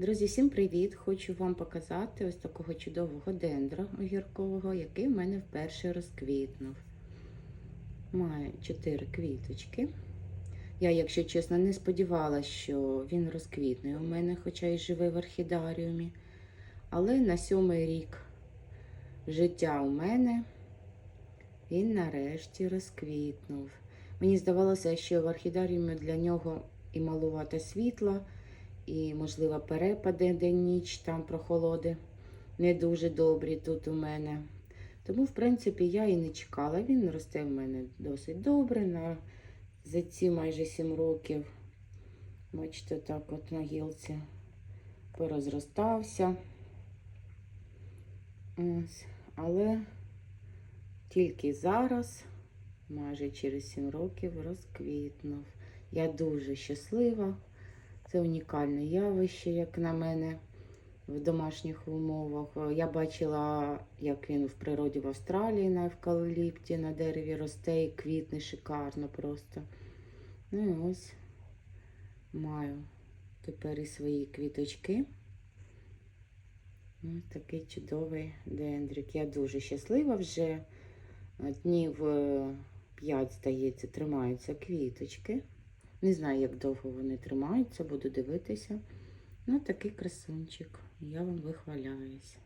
Друзі, всім привіт! Хочу вам показати ось такого чудового дендра огіркового, який в мене вперше розквітнув. Має 4 квіточки. Я, якщо чесно, не сподівалася, що він розквітне у мене, хоча й живе в орхідаріумі. Але на сьомий рік життя у мене він нарешті розквітнув. Мені здавалося, що в орхідаріумі для нього і малувато світла, і, можливо, перепади день-ніч, там прохолоди не дуже добрі тут у мене. Тому, в принципі, я і не чекала. Він росте в мене досить добре. На, за ці майже 7 років. Бачите, так от на гілці порозростався. Ось. Але тільки зараз, майже через 7 років, розквітнув. Я дуже щаслива. Це унікальне явище, як на мене, в домашніх умовах. Я бачила, як він в природі в Австралії на евкаліпті на дереві росте і квітне шикарно просто. Ну і ось маю тепер і свої квіточки. Ось такий чудовий дендрик. Я дуже щаслива вже. Днів 5, здається, тримаються квіточки. Не знаю, як довго вони тримаються, буду дивитися. Ну, такий красунчик. Я вам вихваляюсь.